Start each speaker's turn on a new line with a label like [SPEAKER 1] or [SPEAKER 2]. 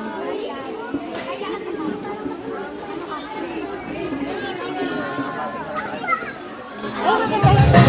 [SPEAKER 1] Oh, my God.